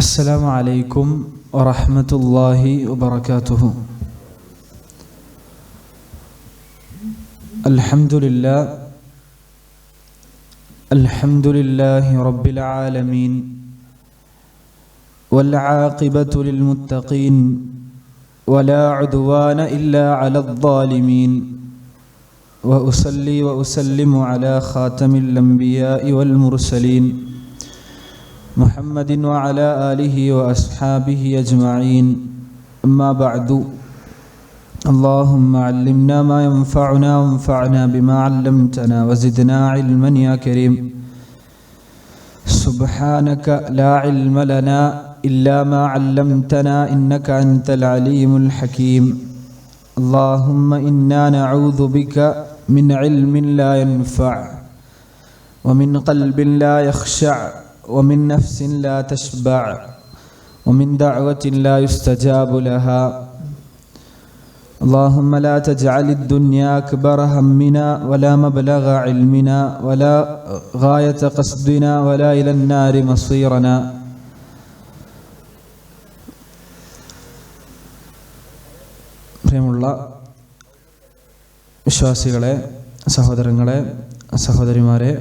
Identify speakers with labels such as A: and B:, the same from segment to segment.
A: السلام عليكم ورحمة الله وبركاته. الحمد لله الحمد لله رب العالمين والعاقبة للمتقين ولا عدوان إلا على الظالمين. وأصلي وأسلم على خاتم الأنبياء والمرسلين. محمد وعلى آله وأصحابه أجمعين. أما بعد اللهم علمنا ما ينفعنا وانفعنا بما علمتنا وزدنا علما يا كريم. سبحانك لا علم لنا إلا ما علمتنا إنك أنت العليم الحكيم. اللهم إنا نعوذ بك من علم لا ينفع ومن قلب لا يخشع ومن نفس لا تشبع ومن دعوة لا يستجاب لها اللهم لا تجعل الدنيا أكبر همنا ولا مبلغ علمنا ولا غاية قصدنا ولا إلى النار مصيرنا പ്രിയമുള്ള വിശ്വാസികളെ സഹോദരങ്ങളെ സഹോദരിമാരെ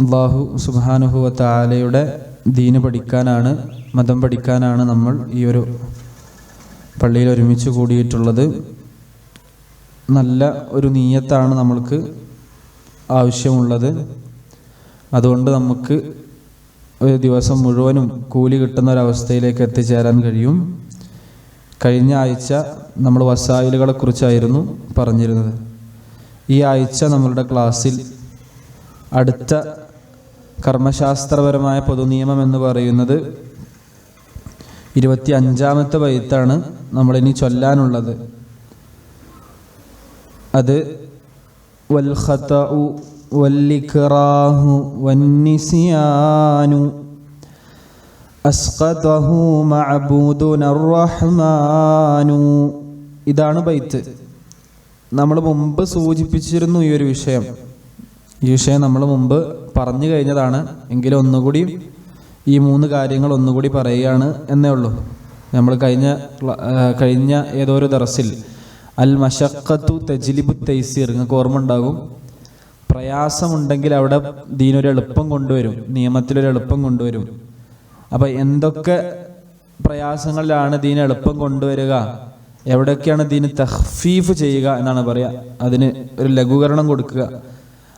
A: അള്ളാഹു സുബാനുഹുവ താലയുടെ ദീന് പഠിക്കാനാണ് മതം പഠിക്കാനാണ് നമ്മൾ ഈ ഒരു പള്ളിയിൽ ഒരുമിച്ച് കൂടിയിട്ടുള്ളത്. നല്ല ഒരു നീയത്താണ് നമ്മൾക്ക് ആവശ്യമുള്ളത്. അതുകൊണ്ട് നമുക്ക് ഒരു ദിവസം മുഴുവനും കൂലി കിട്ടുന്ന ഒരവസ്ഥയിലേക്ക് എത്തിച്ചേരാൻ കഴിയും. കഴിഞ്ഞ ആഴ്ച നമ്മൾ വസായിലുകളെ കുറിച്ചായിരുന്നു പറഞ്ഞിരുന്നത്. ഈ ആഴ്ച നമ്മളുടെ ക്ലാസ്സിൽ അടുത്ത കർമ്മശാസ്ത്രപരമായ പൊതുനിയമം എന്ന് പറയുന്നത് ഇരുപത്തി അഞ്ചാമത്തെ വയത്താണ് നമ്മളിനി ചൊല്ലാനുള്ളത്. അത് വൽഖതഉ വല്ലിക്റാഹു വന്നിസിയാനു ഇതാണ് ബൈത്ത്. നമ്മൾ മുമ്പ് സൂചിപ്പിച്ചിരുന്നു ഈ ഒരു വിഷയം. ഈ വിഷയം നമ്മൾ മുമ്പ് പറഞ്ഞു കഴിഞ്ഞതാണ്. എങ്കിലും ഒന്നുകൂടി ഈ മൂന്ന് കാര്യങ്ങൾ ഒന്നുകൂടി പറയുകയാണ് എന്നേ ഉള്ളൂ. നമ്മൾ കഴിഞ്ഞ കഴിഞ്ഞ ഏതോ ഒരു ദറസിൽ അൽ മഷക്കത്തു തജ്ലിബു തൈസീർ നിങ്ങൾക്ക് ഓർമ്മ ഉണ്ടാകും പ്രയാസമുണ്ടെങ്കിൽ അവിടെ ദീനൊരു എളുപ്പം കൊണ്ടുവരും. നിയമത്തിലൊരു എളുപ്പം കൊണ്ടുവരും. അപ്പം എന്തൊക്കെ പ്രയാസങ്ങളിലാണ് ദീൻ എളുപ്പം കൊണ്ടുവരിക? എവിടെയൊക്കെയാണ് ദീന് തഹ്ഫീഫ് ചെയ്യുക എന്നാണ് പറയുക. അതിന് ഒരു ലഘൂകരണം കൊടുക്കുക.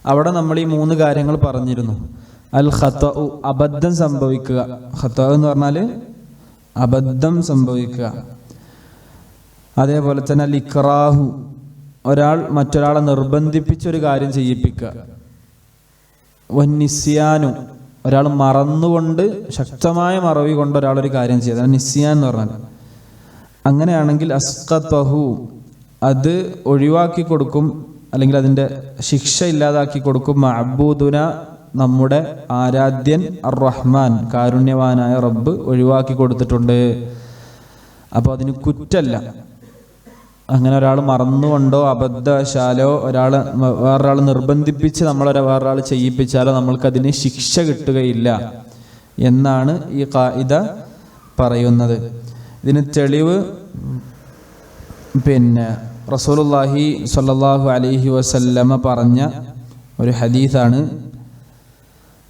A: അവിടെ നമ്മൾ ഈ മൂന്ന് കാര്യങ്ങൾ പറഞ്ഞിരുന്നു. അൽ ഖത്ത അബദ്ധം സംഭവിക്കുക. ഖത്ത എന്ന് പറഞ്ഞാൽ അബദ്ധം സംഭവിക്കുക. അതേപോലെ തന്നെ അൽ ഇക്റാഹു ഒരാൾ മറ്റൊരാളെ നിർബന്ധിപ്പിച്ചൊരു കാര്യം ചെയ്യിപ്പിക്കുക. വന്നിസ്യാനു ഒരാൾ മറന്നുകൊണ്ട് ശക്തമായ മറവി കൊണ്ട് ഒരാൾ ഒരു കാര്യം ചെയ്ത്. നിസ്യാൻ എന്ന് പറഞ്ഞാൽ അങ്ങനെയാണെങ്കിൽ അസ്കത്തഹു അത് ഒഴിവാക്കി കൊടുക്കും അല്ലെങ്കിൽ അതിന്റെ ശിക്ഷ ഇല്ലാതാക്കി കൊടുക്കും മഅബൂദുന നമ്മുടെ ആരാധ്യൻ അർ റഹ്മാൻ കാരുണ്യവാനായ റബ്ബ് ഒഴിവാക്കി കൊടുത്തിട്ടുണ്ട്. അപ്പോൾ അതിന് കുറ്റല്ല. അങ്ങനെ ഒരാൾ മറന്നുകൊണ്ടോ അബദ്ധവശാലോ ഒരാൾ വേറൊരാൾ നിർബന്ധിപ്പിച്ച് നമ്മളൊരു വേറൊരാൾ ചെയ്യിപ്പിച്ചാലോ നമ്മൾക്കതിന് ശിക്ഷ കിട്ടുകയില്ല എന്നാണ് ഈ കായിത പറയുന്നത്. ഇതിന് തെളിവ് പിന്നെ റസൂലുല്ലാഹി സ്വല്ലല്ലാഹു അലൈഹി വസല്ലമ പറഞ്ഞ ഒരു ഹദീസാണ്.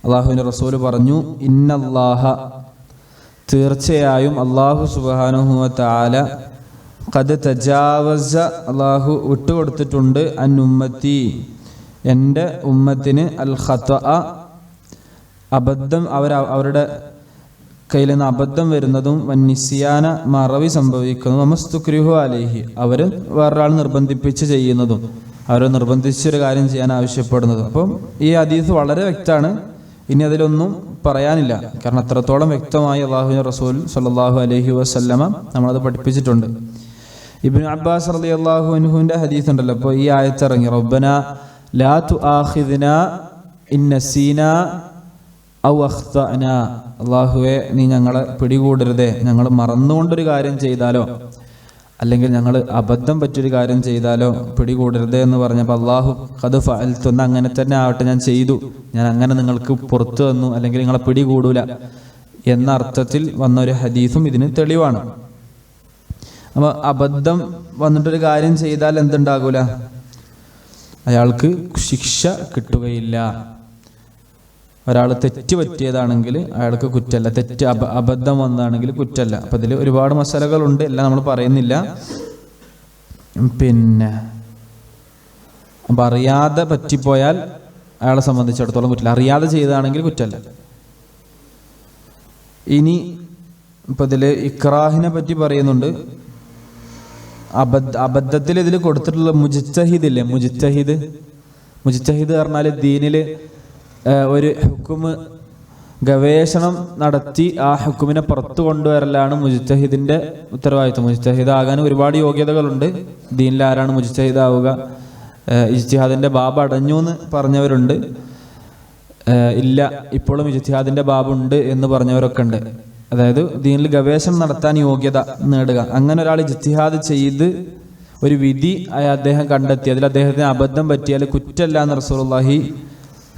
A: അള്ളാഹുവിന്റെ റസൂൽ പറഞ്ഞു ഇന്നല്ലാഹ തീർച്ചയായും അള്ളാഹു സുബാനുഹുവ താല കത് തജാവസ അള്ളാഹു വിട്ടുകൊടുത്തിട്ടുണ്ട്. അൻ ഉമ്മത്തി എന്റെ ഉമ്മത്തിന് അൽ ഖത്ത അബദ്ധം അവർ അവരുടെ കയ്യിൽ നിന്ന് അബദ്ധം വരുന്നതും വന്നിസിയാന മറവി സംഭവിക്കുന്നതും അമസ്തുക്രിഹു അലേഹി അവർ വേറൊരാൾ നിർബന്ധിപ്പിച്ച് ചെയ്യുന്നതും അവർ നിർബന്ധിച്ചൊരു കാര്യം ചെയ്യാൻ ആവശ്യപ്പെടുന്നതും. അപ്പം ഈ അതീത് വളരെ വ്യക്തമാണ്. ഇനി അതിലൊന്നും പറയാനില്ല. കാരണം അത്രത്തോളം വ്യക്തമായി അള്ളാഹു റസൂൽ സല്ലാഹു അലഹി വസ്ല്ലമ നമ്മളത് പഠിപ്പിച്ചിട്ടുണ്ട്. ഇബിൻ അബ്ബാസ് അലി അള്ളാഹു അനുഹുവിന്റെ ഹദീസ് ഉണ്ടല്ലോ. അപ്പോൾ ഈ ആയത്തിറങ്ങി റബ്ബന ലാ തു ആഹിദിന ഇന്നസീന ഔ അഖ്തഅന. അള്ളാഹുവെ നീ ഞങ്ങളെ പിടികൂടരുതേ. ഞങ്ങൾ മറന്നുകൊണ്ടൊരു കാര്യം ചെയ്താലോ? അല്ലെങ്കിൽ ഞങ്ങൾ അബദ്ധം പറ്റിയൊരു കാര്യം ചെയ്താലോ? പിടികൂടരുതേ എന്ന് പറഞ്ഞപ്പോൾ അള്ളാഹു കത് ഫലത്തുന്ന അങ്ങനെ തന്നെ ആവട്ടെ ഞാൻ ചെയ്തു. ഞാൻ അങ്ങനെ നിങ്ങൾക്ക് പുറത്തു തന്നു അല്ലെങ്കിൽ നിങ്ങളെ പിടികൂടൂല. എന്ന അർത്ഥത്തിൽ വന്ന ഒരു ഹദീസും ഇതിന് തെളിവാണ്. അപ്പോൾ അബദ്ധം വന്നിട്ടൊരു കാര്യം ചെയ്താൽ എന്തുണ്ടാകൂല? അയാൾക്ക് ശിക്ഷ കിട്ടുകയില്ല. ഒരാൾ തെറ്റ് പറ്റിയതാണെങ്കിൽ അയാൾക്ക് കുറ്റല്ല തെറ്റ് അബ അബദ്ധം വന്നതാണെങ്കിൽ കുറ്റല്ല അപ്പം ഇതിൽ ഒരുപാട് മസാലകളുണ്ട്. എല്ലാം നമ്മൾ പറയുന്നില്ല. പിന്നെ അപ്പം അറിയാതെ പറ്റിപ്പോയാൽ അയാളെ സംബന്ധിച്ചിടത്തോളം കുറ്റല്ല അറിയാതെ ചെയ്തതാണെങ്കിൽ കുറ്റല്ല ഇനി ഇപ്പം ഇതിൽ ഇക്രാഹിനെ പറ്റി പറയുന്നുണ്ട്. അബദ്ധ അബദ്ധത്തിൽ ഇതിൽ കൊടുത്തിട്ടുള്ള മുജിത്തഹിദ് ഇല്ലേ? മുജിത്തഹിദ്. മുജിത്തഹിദ് പറഞ്ഞാൽ ദീനിൽ ഒരു ഹുക്കുമ് ഗവേഷണം നടത്തി ആ ഹുക്കുമിനെ പുറത്തു കൊണ്ടുവരലാണ് മുജിത്തഹിദിന്റെ ഉത്തരവാദിത്വം. മുജിത്തഹിദ് ആകാൻ ഒരുപാട് യോഗ്യതകളുണ്ട്. ദീനിൽ ആരാണ് മുജിത്തഹിദ് ആവുക ഇജ്തിഹാദിന്റെ ബാബ് അടഞ്ഞു എന്ന് പറഞ്ഞവരുണ്ട്. ഇല്ല ഇപ്പോഴും ഇജ്തിഹാദിന്റെ ബാബുണ്ട് എന്ന് പറഞ്ഞവരൊക്കെ ഉണ്ട്. അതായത് ദീനിൽ ഗവേഷണം നടത്താൻ യോഗ്യത നേടുക. അങ്ങനെ ഒരാൾ ഇജ്തിഹാദ് ചെയ്ത് ഒരു വിധി അദ്ദേഹം കണ്ടെത്തി. അതിൽ അദ്ദേഹത്തിന് അബദ്ധം പറ്റിയാൽ കുറ്റല്ല എന്ന് റസൂലുള്ളാഹി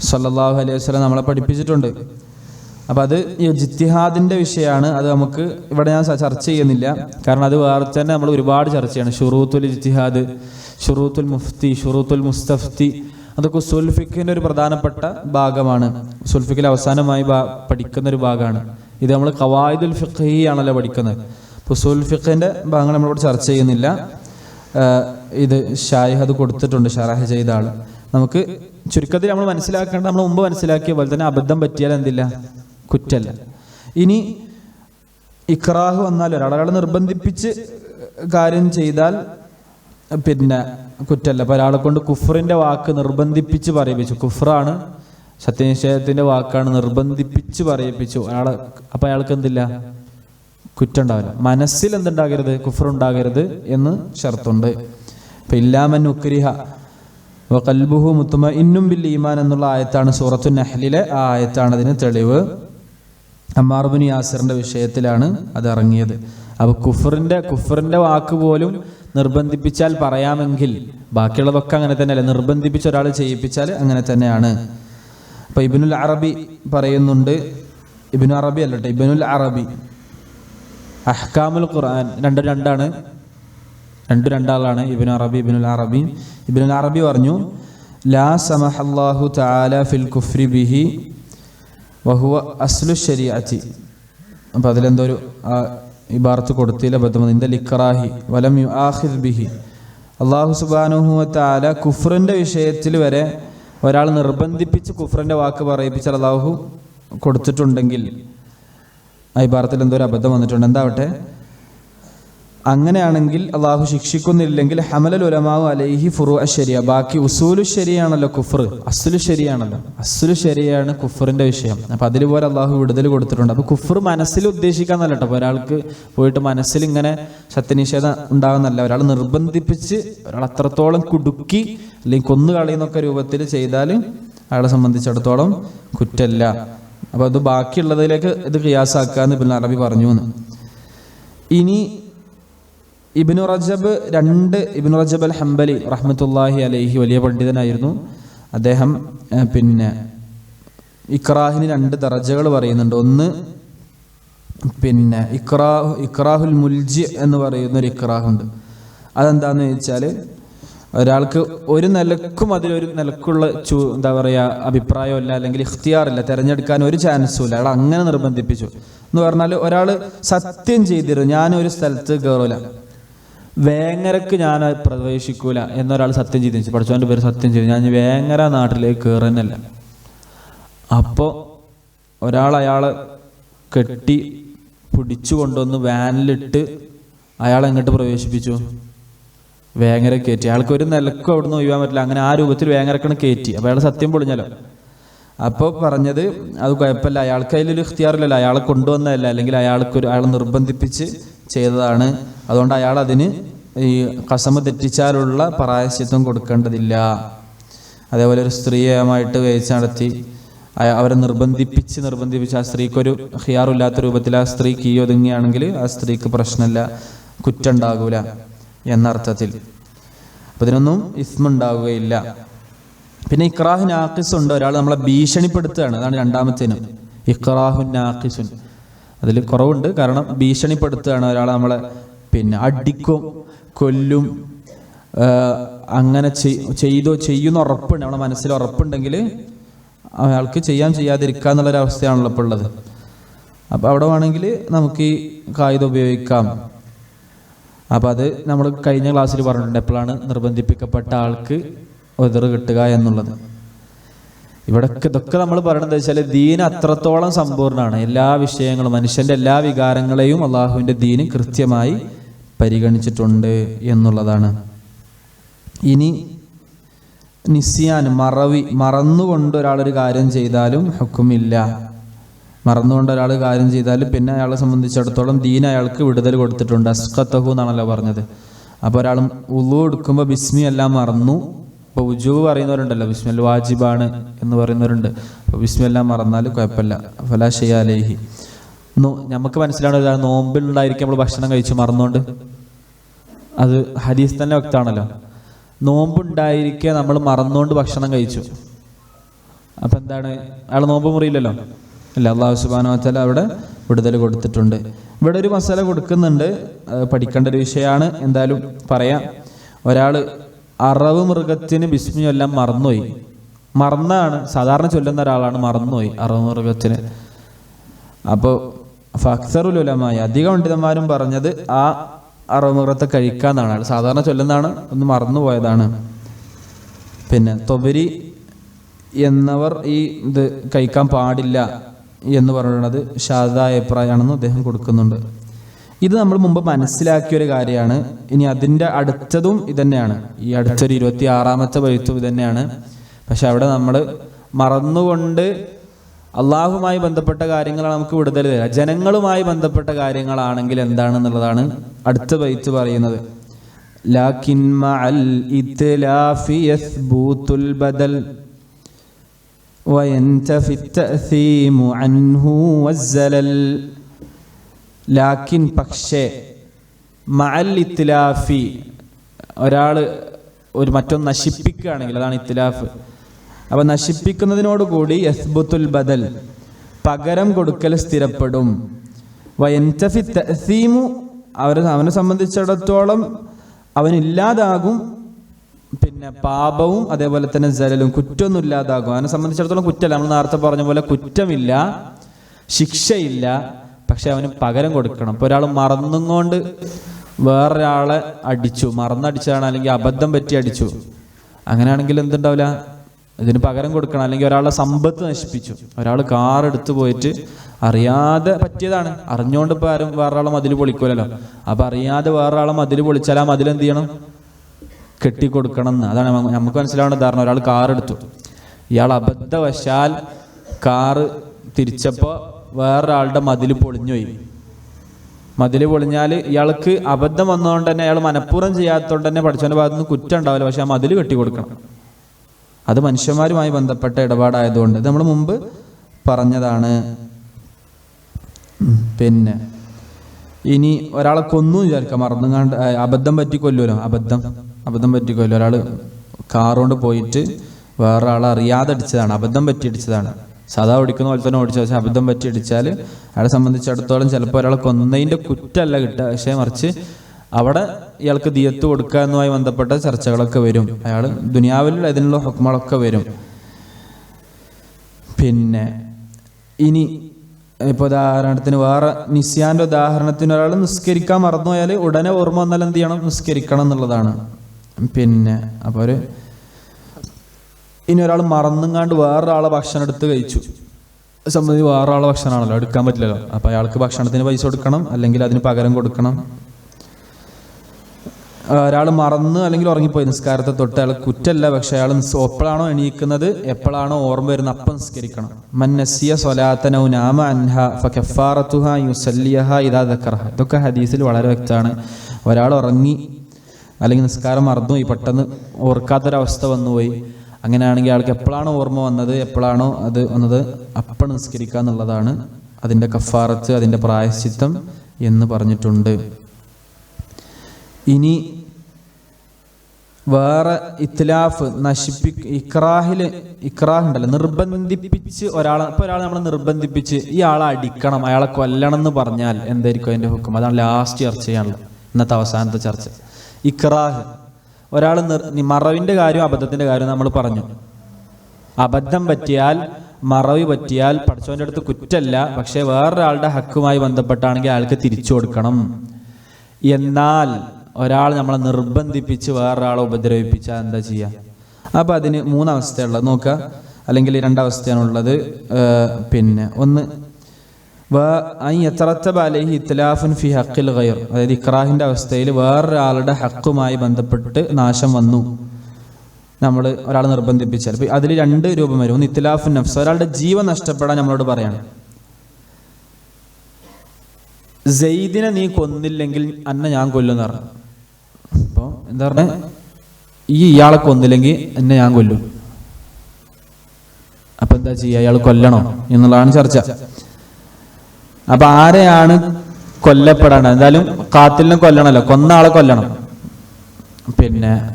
A: സ്വല്ലല്ലാഹു അലൈഹി വസല്ലം നമ്മളെ പഠിപ്പിച്ചിട്ടുണ്ട്. അപ്പം അത് ഈ ജിത്തിഹാദിന്റെ വിഷയമാണ്. അത് നമുക്ക് ഇവിടെ ഞാൻ ചർച്ച ചെയ്യുന്നില്ല. കാരണം അത് വേറെ തന്നെ നമ്മൾ ഒരുപാട് ചർച്ച ചെയ്യണം. ഷുറൂത്തുൽ ജിത്തിഹാദ് ഷുറൂത്തുൽ മുഫ്തി ഷുറൂത്തുൽ മുസ്തഫ്തി അതൊക്കെ സുൽഫിഖിന്റെ ഒരു പ്രധാനപ്പെട്ട ഭാഗമാണ്. സുൽഫിഖിൽ അവസാനമായി പഠിക്കുന്ന ഒരു ഭാഗമാണ്. ഇത് നമ്മൾ കവായുദുൽ ഫിഖി ആണല്ലോ പഠിക്കുന്നത് അപ്പോൾ സുൽഫിഖിന്റെ ഭാഗങ്ങൾ നമ്മളിവിടെ ചർച്ച ചെയ്യുന്നില്ല. ഇത് ഷായിഹ് അത് കൊടുത്തിട്ടുണ്ട്. ഷറാഹ് ചെയ്ത ആൾ നമുക്ക് ചുരുക്കത്തിൽ നമ്മൾ മനസ്സിലാക്കേണ്ട നമ്മൾ മുമ്പ് മനസ്സിലാക്കിയ പോലെ തന്നെ അബദ്ധം പറ്റിയാൽ എന്തില്ല? കുറ്റല്ല. ഇനി ഇക്രാഹ് വന്നാൽ ഒരാളെ നിർബന്ധിപ്പിച്ച് കാര്യം ചെയ്താൽ പിന്നെ കുറ്റല്ല. അപ്പോൾ ഒരാളെ കൊണ്ട് കുഫറിന്റെ വാക്ക് നിർബന്ധിപ്പിച്ച് പറയിപ്പിച്ചു. കുഫറാണ് സത്യനിഷേധത്തിന്റെ വാക്കാണ് നിർബന്ധിപ്പിച്ച് പറയിപ്പിച്ചു. ഒരാളെ അപ്പം അയാൾക്ക് എന്തില്ല? കുറ്റുണ്ടാവില്ല. മനസ്സിൽ എന്തുണ്ടാകരുത്? കുഫർ ഉണ്ടാകരുത് എന്ന് ഷർത്തുണ്ട്. അപ്പം ഇല്ലാമൻ ഉക്രിഹ കൽബുഹു മുത്തുമ ഇന്നും ബിൽ ഈമാൻ എന്നുള്ള ആയത്താണ് സൂറത്തു നഹ്ലിലെ ആ ആയത്താണ് അതിന് തെളിവ് അമ്മാർബുൻ യാസിറിന്റെ വിഷയത്തിലാണ് അത് ഇറങ്ങിയത് അപ്പൊ കുഫറിന്റെ കുഫറിന്റെ വാക്ക് പോലും നിർബന്ധിപ്പിച്ചാൽ പറയാമെങ്കിൽ ബാക്കിയുള്ളതൊക്കെ അങ്ങനെ തന്നെയല്ല? നിർബന്ധിപ്പിച്ച ഒരാൾ ചെയ്യിപ്പിച്ചാൽ അങ്ങനെ തന്നെയാണ്. അപ്പൊ ഇബിനുൽ അറബി പറയുന്നുണ്ട്. ഇബിനു അറബി അല്ലട്ടെ ഇബിനുൽ അറബി. അഹ്കാമുൽ ഖുർആൻ രണ്ട് രണ്ടാണ്. രണ്ട് രണ്ടാളാണ് ഇബിനു അറബി ഇബിനുൽ അറബി ഇബിനുൽ അറബി പറഞ്ഞു ലാ സമഹല്ലാഹു താല ഫിൽ കുഫ്രി ബിഹി വഹുവ അസ്ലു ശരിയാറ്റി അപ്പം അതിലെന്തോ ഒരു ഇബാർത്ത് കൊടുത്തില്ല ബദ്ധമതി ഇന്ത ലിക്കറാഹി വലം യു ആഹിദ് ബിഹി അള്ളാഹു സുബാനുഹുവത്താല കുഫറിന്റെ വിഷയത്തിൽ വരെ ഒരാൾ നിർബന്ധിപ്പിച്ച് കുഫറിന്റെ വാക്ക് പറയിപ്പിച്ച അള്ളാഹു കൊടുത്തിട്ടുണ്ടെങ്കിൽ ആ ഇബാറത്തിൽ എന്തോ ഒരു അബദ്ധം വന്നിട്ടുണ്ട്. എന്താവട്ടെ? അങ്ങനെയാണെങ്കിൽ അള്ളാഹു ശിക്ഷിക്കുന്നില്ലെങ്കിൽ ഹമലൽ ഉലമാവ് അലൈഹി ഫുറു അശരിയ ബാക്കി ഉസൂലു ശരിയാണല്ലോ കുഫർ അസുലു ശരിയാണല്ലോ. അസുലു ശരിയാണ് കുഫറിന്റെ വിഷയം. അപ്പൊ അതിൽ പോലെ അള്ളാഹു വിടുതൽ കൊടുത്തിട്ടുണ്ട്. അപ്പൊ കുഫർ മനസ്സിൽ ഉദ്ദേശിക്കാന്നല്ല കേട്ടോ. ഒരാൾക്ക് പോയിട്ട് മനസ്സിൽ ഇങ്ങനെ സത്യനിഷേധം ഉണ്ടാകുന്നല്ല ഒരാൾ നിർബന്ധിപ്പിച്ച് ഒരാൾ അത്രത്തോളം കുടുക്കി അല്ലെങ്കിൽ കൊന്നു കളയുന്നൊക്കെ രൂപത്തിൽ ചെയ്താൽ അയാളെ സംബന്ധിച്ചിടത്തോളം കുറ്റല്ല. അപ്പൊ അത് ബാക്കിയുള്ളതിലേക്ക് ഇത് ഖിയാസാക്കാന്ന് പിന്നെ അറബി പറഞ്ഞു ഇനി ഇബിനു റജബ് രണ്ട് ഇബിനു റജബ് അൽ ഹംബലി റഹ്മത്തുല്ലാഹി അലൈഹി വലിയ പണ്ഡിതനായിരുന്നു. അദ്ദേഹം പിന്നെ ഇക്രാഹിന് രണ്ട് ദറജകൾ പറയുന്നുണ്ട്. ഒന്ന് പിന്നെ ഇക്രാഹു ഇക്രാഹുൽ മുൽജി എന്ന് പറയുന്ന ഒരു ഇക്രാഹുണ്ട്. അതെന്താന്ന് വെച്ചാൽ ഒരാൾക്ക് ഒരു നിലക്കും അതിലൊരു നിലക്കുള്ള ചൂ എന്താ പറയുക അഭിപ്രായമല്ല അല്ലെങ്കിൽ ഇഖ്തിയാറില്ല തിരഞ്ഞെടുക്കാൻ ഒരു ചാൻസും ഇല്ല. അയാൾ അങ്ങനെ നിർബന്ധിപ്പിച്ചു. എന്ന് പറഞ്ഞാൽ ഒരാൾ സത്യം ചെയ്തിരുന്നു ഞാൻ ഒരു സ്ഥലത്ത് കയറൂല വേങ്ങരക്ക് ഞാൻ പ്രവേശിക്കൂല എന്നൊരാൾ സത്യം ചെയ്തു പഠിച്ചവന്റെ പേര് സത്യം ചെയ്തു. ഞാൻ വേങ്ങര നാട്ടിലേക്ക് കയറുന്നില്ല അപ്പോൾ ഒരാൾ അയാളെ കെട്ടി പിടിച്ചു കൊണ്ടുവന്ന് വാനിലിട്ട് അയാൾ എങ്ങോട്ട് പ്രവേശിപ്പിച്ചു? വേങ്ങര കയറ്റി. അയാൾക്ക് ഒരു നിലക്കും അവിടെ നിന്ന് ഒഴിവാൻ പറ്റില്ല. അങ്ങനെ ആ രൂപത്തിൽ വേങ്ങരക്കണ് കയറ്റി. അപ്പോൾ അയാൾ സത്യം പൊളിഞ്ഞല്ലോ. അപ്പോൾ പറഞ്ഞത് അത് കുഴപ്പമില്ല. അയാൾക്ക് അതിലൊരു ഇഖ്തിയാറില്ലല്ലോ. അയാളെ കൊണ്ടുവന്നതല്ല. അല്ലെങ്കിൽ അയാൾക്കൊരു അയാളെ നിർബന്ധിപ്പിച്ച് ചെയ്തതാണ്. അതുകൊണ്ട് അയാൾ അതിന് ഈ കസമ തെറ്റിച്ചാലുള്ള പ്രായശ്ചിത്വം കൊടുക്കേണ്ടതില്ല. അതേപോലെ ഒരു സ്ത്രീയുമായിട്ട് വേച്ച് നടത്തി അവരെ നിർബന്ധിപ്പിച്ച് നിർബന്ധിപ്പിച്ച് ആ സ്ത്രീക്കൊരു ഹിയാറില്ലാത്ത രൂപത്തിൽ ആ സ്ത്രീ കീ ഒതുങ്ങിയാണെങ്കിൽ ആ സ്ത്രീക്ക് പ്രശ്നമില്ല കുറ്റുണ്ടാകൂല എന്നർത്ഥത്തിൽ. അപ്പം ഇതിനൊന്നും ഇസ്മുണ്ടാവുകയില്ല. പിന്നെ ഇക്രാഹു നാക്കിസ് ഉണ്ട്. ഒരാൾ നമ്മളെ ഭീഷണിപ്പെടുത്തുകയാണ്. അതാണ് രണ്ടാമത്തേനും. ഇക്രാഹു നാക്കിസുൻ അതിൽ കുറവുണ്ട്. കാരണം ഭീഷണിപ്പെടുത്തുകയാണ് ഒരാൾ നമ്മളെ പിന്നെ അടിക്കും കൊല്ലും അങ്ങനെ ചെയ്- ചെയ്തോ ചെയ്യുന്ന ഉറപ്പുണ്ട്. നമ്മളെ മനസ്സിൽ ഉറപ്പുണ്ടെങ്കിൽ അയാൾക്ക് ചെയ്യാൻ ചെയ്യാതിരിക്കുക എന്നുള്ളൊരവസ്ഥയാണല്ലോ ഇപ്പോൾ ഉള്ളത്. അപ്പോൾ അവിടെ വേണമെങ്കിൽ നമുക്ക് ഈ കായിക ഉപയോഗിക്കാം. അപ്പോൾ അത് നമ്മൾ കഴിഞ്ഞ ക്ലാസ്സിൽ പറഞ്ഞിട്ടുണ്ട്. എപ്പോഴാണ് നിർബന്ധിപ്പിക്കപ്പെട്ട ആൾക്ക് ഒതിർ കിട്ടുക എന്നുള്ളത്. ഇവിടൊക്കെ ഇതൊക്കെ നമ്മൾ പറയണത് വെച്ചാൽ ദീൻ അത്രത്തോളം സമ്പൂർണമാണ്. എല്ലാ വിഷയങ്ങളും മനുഷ്യന്റെ എല്ലാ വികാരങ്ങളെയും അള്ളാഹുവിന്റെ ദീന് കൃത്യമായി പരിഗണിച്ചിട്ടുണ്ട് എന്നുള്ളതാണ്. ഇനി നിസ്യാൻ മറവി മറന്നുകൊണ്ട് ഒരാളൊരു കാര്യം ചെയ്താലും ഹുക്കുമില്ല. മറന്നുകൊണ്ട് ഒരാൾ കാര്യം ചെയ്താലും പിന്നെ അയാളെ സംബന്ധിച്ചിടത്തോളം ദീൻ അയാൾക്ക് വിടുതൽ കൊടുത്തിട്ടുണ്ട്. അസ്കത്തഹു എന്നാണല്ലോ പറഞ്ഞത്. അപ്പോൾ ഒരാൾ ഉളു എടുക്കുമ്പോൾ ബിസ്മി എല്ലാം മറന്നു. ഇപ്പോൾ ഉജുവ് പറയുന്നവരുണ്ടല്ലോ ബിസ്മിൽ വാജിബാണ് എന്ന് പറയുന്നവരുണ്ട്. അപ്പോൾ വിസ്മെല്ലാം മറന്നാൽ കുഴപ്പമില്ല. ഫലാ ഷെയ്യാലേഹി നമുക്ക് മനസ്സിലാണ് ഒരാൾ നോമ്പിലുണ്ടായിരിക്കും നമ്മൾ ഭക്ഷണം കഴിച്ചു മറന്നുകൊണ്ട് അത് ഹദീസ് തന്നെ വ്യക്തമാണല്ലോ. നോമ്പുണ്ടായിരിക്കെ നമ്മൾ മറന്നുകൊണ്ട് ഭക്ഷണം കഴിച്ചു. അപ്പം എന്താണ്? അയാൾ നോമ്പ് മുറിയില്ലല്ലോ? അല്ല അള്ളാഹു സുബാനോ വച്ചാൽ അവിടെ വിടുതൽ കൊടുത്തിട്ടുണ്ട്. ഇവിടെ ഒരു മസാല കൊടുക്കുന്നുണ്ട്. പഠിക്കേണ്ട ഒരു വിഷയമാണ്. എന്തായാലും പറയാം. ഒരാൾ അറവ് മൃഗത്തിന് ബിസ്മി മറന്നുപോയി. മറന്നാണ് സാധാരണ ചൊല്ലുന്ന ഒരാളാണ് മറന്നുപോയി അറവ് മൃഗത്തിന്. അപ്പോൾ ഫക്സറുലുലമായി അധികം പണ്ഡിതന്മാരും പറഞ്ഞത് ആ അറമുറത്തെ കഴിക്കാന്നാണ്. സാധാരണ ചൊല്ലുന്നതാണ് ഒന്ന് മറന്നുപോയതാണ്. പിന്നെ തൊബരി എന്നവർ ഈ ഇത് കഴിക്കാൻ പാടില്ല എന്ന് പറയുന്നത് ഷാദായ അഭിപ്രായമാണെന്ന് അദ്ദേഹം കൊടുക്കുന്നുണ്ട്. ഇത് നമ്മൾ മുമ്പ് മനസ്സിലാക്കിയ ഒരു കാര്യമാണ് ഇനി അതിൻ്റെ അടുത്തതും ഇതന്നെയാണ് ഈ അടുത്തൊരു ഇരുപത്തി ആറാമത്തെ ബൈത്തും ഇതന്നെയാണ് പക്ഷെ അവിടെ നമ്മൾ മറന്നുകൊണ്ട് അള്ളാഹുമായി ബന്ധപ്പെട്ട കാര്യങ്ങളാണ് നമുക്ക് വിടുതൽ തരിക ജനങ്ങളുമായി ബന്ധപ്പെട്ട കാര്യങ്ങളാണെങ്കിൽ എന്താണെന്നുള്ളതാണ് അടുത്ത ബൈത്ത് പറയുന്നത് ലാക്കിൻ മഅൽ ഇത്ലാഫി യസ്ബൂത്തുൽ ബദൽ وينتفي التأثيم عنه والزلل ലാക്കിൻ പക്ഷേ മഅൽ ഇത്തിലാഫി ഒരാൾ ഒരു മറ്റൊന്ന് നശിപ്പിക്കുകയാണെങ്കിൽ അതാണ് ഇത്തിലാഫ് അപ്പൊ നശിപ്പിക്കുന്നതിനോടുകൂടി യസ്ബുത്തുൽ ബദൽ പകരം കൊടുക്കൽ സ്ഥിരപ്പെടും. വയൻതഫി തഹസീമു അവർ അവനെ സംബന്ധിച്ചിടത്തോളം അവനില്ലാതാകും പിന്നെ പാപവും അതേപോലെ തന്നെ ജലലും കുറ്റമൊന്നും ഇല്ലാതാകും അവനെ സംബന്ധിച്ചിടത്തോളം കുറ്റമല്ല. നമ്മൾ നേരത്തെ പറഞ്ഞ പോലെ കുറ്റമില്ല ശിക്ഷയില്ല. പക്ഷെ അവന് പകരം കൊടുക്കണം. ഇപ്പൊ ഒരാൾ മറന്നും കൊണ്ട് വേറൊരാളെ അടിച്ചു. മറന്നടിച്ചതാണ് അല്ലെങ്കിൽ അബദ്ധം പറ്റി അടിച്ചു. അങ്ങനെയാണെങ്കിൽ എന്തുണ്ടാവില്ല? ഇതിന് പകരം കൊടുക്കണം. അല്ലെങ്കിൽ ഒരാളുടെ സമ്പത്ത് നശിപ്പിച്ചു. ഒരാൾ കാർ എടുത്തു പോയിട്ട് അറിയാതെ പറ്റിയതാണ്. അറിഞ്ഞുകൊണ്ട് ഇപ്പൊ ആരും വേറൊരാളെ മതിൽ പൊളിക്കൂലല്ലോ. അപ്പൊ അറിയാതെ വേറൊരാളെ മതിൽ പൊളിച്ചാൽ ആ മതിൽ എന്ത് ചെയ്യണം? കെട്ടിക്കൊടുക്കണം എന്ന്. അതാണ് നമുക്ക് മനസ്സിലാവേണ്ട ധാരണ. ഒരാൾ കാർ എടുത്തു. ഇയാൾ അബദ്ധവശാൽ കാറ് തിരിച്ചപ്പോൾ വേറൊരാളുടെ മതിൽ പൊളിഞ്ഞുപോയി മതിൽ പൊളിഞ്ഞാൽ ഇയാൾക്ക് അബദ്ധം വന്നതുകൊണ്ട് തന്നെ അയാൾ മനഃപൂർവം ചെയ്യാത്തതുകൊണ്ട് തന്നെ പഠിച്ചവന്റെ ഭാഗത്ത് നിന്ന് കുറ്റം ഉണ്ടാവില്ല. പക്ഷെ ആ മതിൽ കെട്ടിക്കൊടുക്കണം. അത് മനുഷ്യന്മാരുമായി ബന്ധപ്പെട്ട ഇടപാടായതുകൊണ്ട്. ഇത് നമ്മൾ മുമ്പ് പറഞ്ഞതാണ്. പിന്നെ ഇനി ഒരാളെ കൊന്നു വിചാരിക്കാം മറന്നും കണ്ട് അബദ്ധം പറ്റി കൊല്ലുമല്ലോ അബദ്ധം അബദ്ധം പറ്റി കൊല്ലും ഒരാൾ കാറുകൊണ്ട് പോയിട്ട് വേറെ ആളെ അറിയാതെ അടിച്ചതാണ്. അബദ്ധം പറ്റി അടിച്ചതാണ്. സാധാ ഓടിക്കുന്ന പോലെ തന്നെ ഓടിച്ചു പക്ഷേ അബദ്ധം പറ്റി അടിച്ചാൽ അയാളെ സംബന്ധിച്ചിടത്തോളം ചിലപ്പോൾ ഒരാളെ കൊന്നതിന്റെ കുറ്റമല്ല കിട്ടുക. പക്ഷേ മറിച്ച് അവിടെ ഇയാൾക്ക് ദിയത്ത് കൊടുക്കുക എന്നുമായി ബന്ധപ്പെട്ട ചർച്ചകളൊക്കെ വരും. അയാൾ ദുനിയാവിൽ അതിനുള്ള ഹുക്മകളൊക്കെ വരും. പിന്നെ ഇനി ഇപ്പോൾ ഉദാഹരണത്തിന് വേറെ നിസ്യാന്റെ ഉദാഹരണത്തിന് ഒരാൾ നിസ്കരിക്കാൻ മറന്നുപോയാൽ ഉടനെ ഓർമ്മ വന്നാൽ എന്ത് ചെയ്യണം? നിസ്കരിക്കണം എന്നുള്ളതാണ്. പിന്നെ അപ്പോൾ ഒരു ഇനി ഒരാൾ മറന്നുങ്ങാണ്ട് വേറൊരാളെ ഭക്ഷണം എടുത്ത് കഴിച്ചു. സംബന്ധിച്ച് വേറൊരാളെ ഭക്ഷണമാണല്ലോ എടുക്കാൻ പറ്റില്ലല്ലോ. അപ്പോൾ അയാൾക്ക് ഭക്ഷണത്തിന് പൈസ കൊടുക്കണം അല്ലെങ്കിൽ അതിന് പകരം കൊടുക്കണം. ഒരാൾ മറന്ന് അല്ലെങ്കിൽ ഉറങ്ങിപ്പോയി. നിസ്കാരത്തെ തൊട്ട് അയാൾ കുറ്റല്ല പക്ഷെ അയാൾ എപ്പോഴാണോ എണീക്കുന്നത് എപ്പോഴാണോ ഓർമ്മ വരുന്ന അപ്പം നിസ്കരിക്കണം. മന്നസിയ സ്വലാത്തനൗ നാമ അൻഹ ഫകഫാറത്തുഹ യുസല്യഹ ഇദാ ദക്കറഹ. ഇതൊക്കെ ഹദീസിൽ വളരെ വ്യക്തമാണ്. ഒരാൾ ഉറങ്ങി അല്ലെങ്കിൽ നിസ്കാരം മറന്നുപോയി പെട്ടെന്ന് ഓർക്കാത്തൊരവസ്ഥ വന്നുപോയി. അങ്ങനെയാണെങ്കിൽ ആൾക്ക് എപ്പോഴാണ് ഓർമ്മ വന്നത്? എപ്പോഴാണോ അത് വന്നത്? അപ്പം നിസ്കരിക്കുക എന്നുള്ളതാണ് അതിന്റെ കഫാറത്ത് അതിന്റെ പ്രായശ്ചിത്തം എന്ന് പറഞ്ഞിട്ടുണ്ട്. ഇനി വേറെ ഇത്ലാഫ് നശിപ്പി ഇക്രാഹിൽ ഇക്രാഹ് ഉണ്ടല്ലോ. നിർബന്ധിപ്പിച്ച് ഒരാളെ ഇപ്പൊ ഒരാളെ നമ്മളെ നിർബന്ധിപ്പിച്ച് ഈ ആളെ അടിക്കണം അയാളെ കൊല്ലണം എന്ന് പറഞ്ഞാൽ എന്തായിരിക്കും അതിന്റെ ഹുക്കം? അതാണ് ലാസ്റ്റ് ചർച്ച ചെയ്യാനുള്ളത് ഇന്നത്തെ അവസാനത്തെ ചർച്ച. ഇക്രാഹ്. ഒരാൾ മറവിന്റെ കാര്യം അബദ്ധത്തിന്റെ കാര്യം നമ്മൾ പറഞ്ഞു. അബദ്ധം പറ്റിയാൽ മറവി പറ്റിയാൽ പഠിച്ചവന്റെ അടുത്ത് കുറ്റല്ല പക്ഷെ വേറൊരാളുടെ ഹക്കുമായി ബന്ധപ്പെട്ടാണെങ്കിൽ അയാൾക്ക് തിരിച്ചു കൊടുക്കണം. എന്നാൽ ഒരാൾ നമ്മളെ നിർബന്ധിപ്പിച്ച് വേറൊരാളെ ഉപദ്രവിപ്പിച്ചാൽ എന്താ ചെയ്യുക അപ്പൊ അതിന് മൂന്നവസ്ഥയുള്ളത് നോക്കുക. അല്ലെങ്കിൽ രണ്ടവസ്ഥയാണുള്ളത്. പിന്നെ ഒന്ന് ഇത്ലാഫുൻ ഫി ഹക്കിൽ ഗൈർ. അതായത് ഇക്രാഹിന്റെ അവസ്ഥയിൽ വേറൊരാളുടെ ഹക്കുമായി ബന്ധപ്പെട്ട് നാശം വന്നു. നമ്മൾ ഒരാൾ നിർബന്ധിപ്പിച്ചാൽ. അതിൽ രണ്ട് രൂപം വരും. ഒന്ന് നഫ്സ്. ഒരാളുടെ ജീവൻ നഷ്ടപ്പെടാൻ നമ്മളോട് പറയാണ്. സെയ്ദിനെ നീ കൊന്നില്ലെങ്കിൽ അന്നെ ഞാൻ കൊല്ലുമെന്ന് പറഞ്ഞു. അപ്പോൾ എന്താ പറഞ്ഞ? ഈ ഇയാളെ കൊന്നില്ലെങ്കിൽ എന്നെ ഞാൻ കൊല്ലും. അപ്പൊ എന്താ ചെയ്യുക അയാൾ കൊല്ലണോ? എന്നുള്ളതാണ് ചർച്ച. അപ്പൊ ആരെയാണ് കൊല്ലപ്പെടേണ്ടത് എന്തായാലും കാത്തിലിനെ കൊല്ലണല്ലോ. കൊന്ന ആളെ കൊല്ലണം. പിന്നെ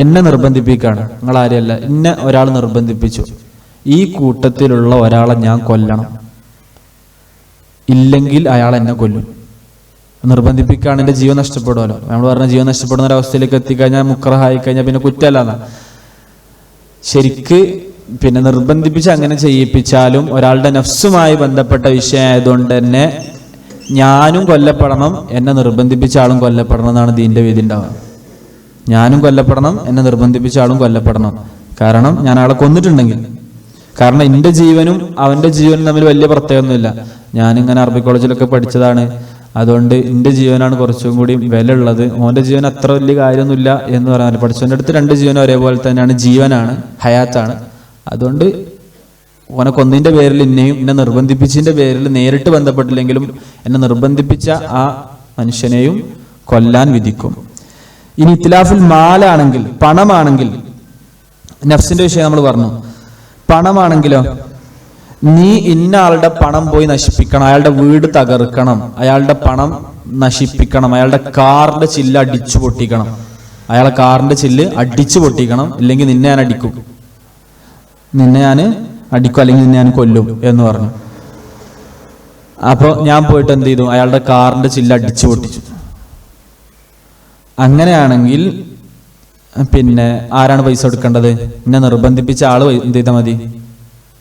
A: എന്നെ നിർബന്ധിപ്പിക്കാണ്. നിങ്ങൾ ആരെയല്ല എന്നെ ഒരാൾ നിർബന്ധിപ്പിച്ചു. ഈ കൂട്ടത്തിലുള്ള ഒരാളെ ഞാൻ കൊല്ലണം. ഇല്ലെങ്കിൽ അയാൾ എന്നെ കൊല്ലും. നിർബന്ധിപ്പിക്കുകയാണ് എന്റെ ജീവൻ നഷ്ടപ്പെടുമല്ലോ. നമ്മൾ പറഞ്ഞ ജീവൻ നഷ്ടപ്പെടുന്ന ഒരു അവസ്ഥയിലേക്ക് എത്തിക്കഴിഞ്ഞാൽ മുക്രഹായി കഴിഞ്ഞാൽ പിന്നെ കുറ്റമല്ല ശരിക്ക് പിന്നെ നിർബന്ധിപ്പിച്ച് അങ്ങനെ ചെയ്യിപ്പിച്ചാലും ഒരാളുടെ നഫ്സുമായി ബന്ധപ്പെട്ട വിഷയമായതുകൊണ്ട് തന്നെ ഞാനും കൊല്ലപ്പെടണം എന്നെ നിർബന്ധിപ്പിച്ച ആളും കൊല്ലപ്പെടണം എന്നാണ് ദീന്റെ വിധി ഉണ്ടാവുക. ഞാനും കൊല്ലപ്പെടണം എന്നെ നിർബന്ധിപ്പിച്ച ആളും കൊല്ലപ്പെടണം. കാരണം ഞാൻ ആളെ കൊന്നിട്ടുണ്ടെങ്കിൽ. കാരണം എന്റെ ജീവനും അവന്റെ ജീവനും തമ്മിൽ വലിയ പ്രത്യേകമൊന്നുമില്ല. ഞാനിങ്ങനെ അറബി കോളേജിലൊക്കെ പഠിച്ചതാണ്. അതുകൊണ്ട് എന്റെ ജീവനാണ് കുറച്ചും കൂടി വില ഉള്ളത് ഓന്റെ ജീവൻ അത്ര വലിയ കാര്യമൊന്നുമില്ല എന്ന് പറയാൻ പഠിച്ചവന്റെ അടുത്ത് രണ്ട് ജീവനും ഒരേപോലെ തന്നെയാണ്. ജീവനാണ് ഹയാത്താണ്. അതുകൊണ്ട് ഓനെ കൊന്നതിന്റെ പേരിൽ എന്നെയും എന്നെ നിർബന്ധിപ്പിച്ചതിന്റെ പേരിൽ നേരിട്ട് ബന്ധപ്പെട്ടില്ലെങ്കിലും എന്നെ നിർബന്ധിപ്പിച്ച ആ മനുഷ്യനെയും കൊല്ലാൻ വിധിക്കും. ഇനി ഇത്തിലാഫിൽ മാലാണെങ്കിൽ പണമാണെങ്കിൽ നഫ്സിന്റെ വിഷയം നമ്മൾ പറഞ്ഞു. പണമാണെങ്കിലോ? നീ ഇന്ന ആളുടെ പണം പോയി നശിപ്പിക്കണം അയാളുടെ വീട് തകർക്കണം അയാളുടെ പണം നശിപ്പിക്കണം അയാളുടെ കാറിന്റെ ചില്ല് അടിച്ചു പൊട്ടിക്കണം. അയാളെ കാറിന്റെ ചില്ല് അടിച്ചു പൊട്ടിക്കണം ഇല്ലെങ്കിൽ നിന്നെ ഞാൻ അടിക്കും. നിന്നെ ഞാൻ അടിക്കും അല്ലെങ്കിൽ നിന്നെ ഞാൻ കൊല്ലും എന്ന് പറഞ്ഞു. അപ്പോൾ ഞാൻ പോയിട്ട് എന്ത് ചെയ്തു? അയാളുടെ കാറിന്റെ ചില്ല അടിച്ചു പൊട്ടിച്ചു. അങ്ങനെയാണെങ്കിൽ പിന്നെ ആരാണ് പൈസ കൊടുക്കേണ്ടത്? എന്നെ നിർബന്ധിപ്പിച്ച ആൾ എന്ത് ചെയ്താൽ മതി?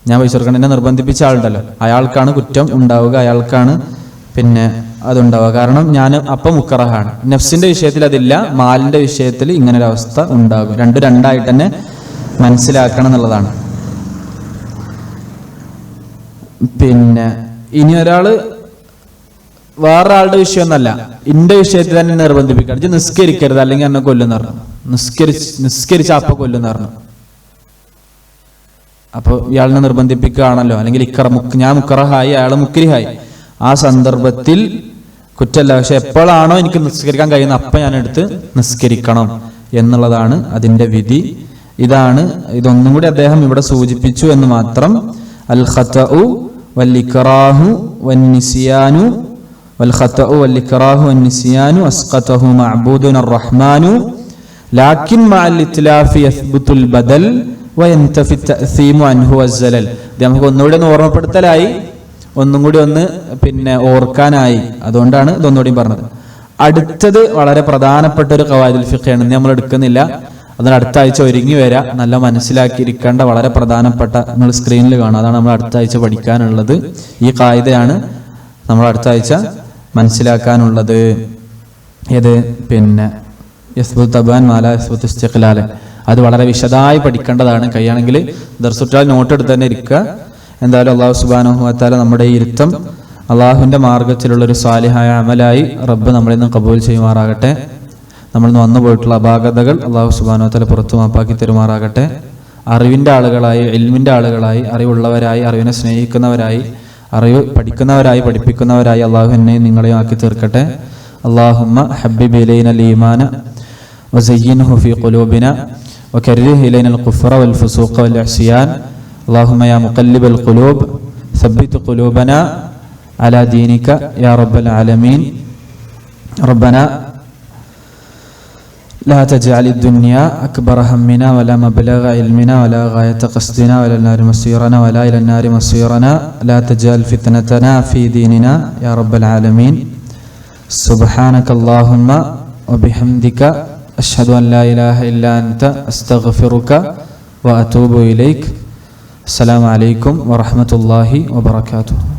A: ഞാൻ പൈസ കൊടുക്കണം. എന്നെ നിർബന്ധിപ്പിച്ച ആളുണ്ടല്ലോ. അയാൾക്കാണ് കുറ്റം ഉണ്ടാവുക അയാൾക്കാണ് പിന്നെ അതുണ്ടാവുക. കാരണം ഞാൻ അപ്പം മുക്കറഹാണ്. നഫ്സിന്റെ വിഷയത്തിൽ അതില്ല മാലിന്റെ വിഷയത്തിൽ ഇങ്ങനെ ഒരു അവസ്ഥ ഉണ്ടാകും. രണ്ടു രണ്ടായിട്ട് തന്നെ മനസ്സിലാക്കണം എന്നുള്ളതാണ്. പിന്നെ ഇനി ഒരാൾ വേറൊരാളുടെ വിഷയമൊന്നല്ല എന്റെ വിഷയത്തിൽ തന്നെ നിർബന്ധിപ്പിക്കണം. നിസ്കരിക്കരുത് അല്ലെങ്കിൽ എന്നെ കൊല്ലുന്ന പറഞ്ഞു. നിസ്കരിച്ച് നിസ്കരിച്ച അപ്പ കൊല്ലുന്ന പറഞ്ഞു. അപ്പൊ ഇയാളിനെ നിർബന്ധിപ്പിക്കുകയാണല്ലോ. അല്ലെങ്കിൽ ഇക്കറ മുക്ക് ഞാൻ മുക്കറഹായി അയാൾ മുക്കരിഹായി. ആ സന്ദർഭത്തിൽ കുറ്റമല്ല. പക്ഷെ എപ്പോഴാണോ എനിക്ക് നിസ്കരിക്കാൻ കഴിയുന്ന അപ്പ ഞാൻ എടുത്ത് നിസ്കരിക്കണം എന്നുള്ളതാണ് അതിന്റെ വിധി. ഇതാണ് ഇതൊന്നും കൂടി അദ്ദേഹം ഇവിടെ സൂചിപ്പിച്ചു എന്ന് മാത്രം അൽ ഖത്തഉ വൽ ഇക്റാഹു വൻ നിസിയാനു والخطأ والإكراه والنسيان أسقطه معبودنا الرحمن لكن مع الإتلاف يثبت البدل وينتفي التأثيم عنه والزلل ഇത് നമുക്ക് ഒന്നുകൂടി ഒന്ന് ഓർമ്മപ്പെടുത്തലായി ഒന്നും കൂടി ഒന്ന് പിന്നെ ഓർക്കാനായി അതുകൊണ്ടാണ് ഇതൊന്നുകൂടി പറഞ്ഞത് അടുത്തത് വളരെ പ്രധാനപ്പെട്ട ഒരു കവാദിൽ ഫിഖയാണ് നമ്മൾ എടുക്കുന്നില്ല അതിന് അടുത്ത ആഴ്ച ഒരുങ്ങി വരാം. നല്ല മനസ്സിലാക്കിയിരിക്കേണ്ട വളരെ പ്രധാനപ്പെട്ട നിങ്ങൾ സ്ക്രീനിൽ കാണാം അതാണ് നമ്മൾ അടുത്ത ആഴ്ച പഠിക്കാനുള്ളത്. ഈ കായികയാണ് നമ്മൾ അടുത്ത ആഴ്ച മനസ്സിലാക്കാനുള്ളത്. ഏത്? പിന്നെ യസ്ബു തബാൻ മാല യസ്ബുത്ത് ഇസ്തിഖ്ലാൽ അത് വളരെ വിശദമായി പഠിക്കേണ്ടതാണ്. കൈയാണെങ്കിൽ ദർസുറ്റാൽ നോട്ട് എടുത്ത് തന്നെ ഇരിക്കുക. എന്തായാലും അള്ളാഹു സുബാനുഹത്താല നമ്മുടെ ഈ ഇരുത്തം അള്ളാഹുവിന്റെ മാർഗത്തിലുള്ള ഒരു സാലിഹായ അമലായി റബ്ബ് നമ്മളിൽ നിന്ന് കബൂൽ ചെയ്യുമാറാകട്ടെ. നമ്മൾ നിന്ന് വന്നു പോയിട്ടുള്ള അപാകതകൾ അള്ളാഹു സുബാനുഹത്താല പുറത്തു മാപ്പാക്കി തരുമാറാകട്ടെ അറിവിൻ്റെ ആളുകളായി എൽമിൻ്റെ ആളുകളായി അറിവുള്ളവരായി അറിവിനെ സ്നേഹിക്കുന്നവരായി അറിവ് പഠിക്കുന്നവരായി പഠിപ്പിക്കുന്നവരായി അള്ളാഹു എന്നെയും നിങ്ങളെയും ആക്കി തീർക്കട്ടെ അള്ളാഹുമ്മ ഹബ്ബിബ് ഇലൈന ലീമാന وزينه في قلوبنا وكره إلينا الكفر والفسوق والعصيان اللهم يا مقلب القلوب ثبت قلوبنا على دينك يا رب العالمين ربنا لا تجعل الدنيا أكبر همنا ولا مبلغ علمنا ولا غاية قصدنا ولا النار مصيرنا ولا إلى النار مصيرنا. لا تجعل فتنتنا في ديننا يا رب العالمين. سبحانك اللهم وبحمدك أشهد أن لا إله إلا أنت أستغفرك وأتوب إليك. السلام عليكم ورحمة الله وبركاته.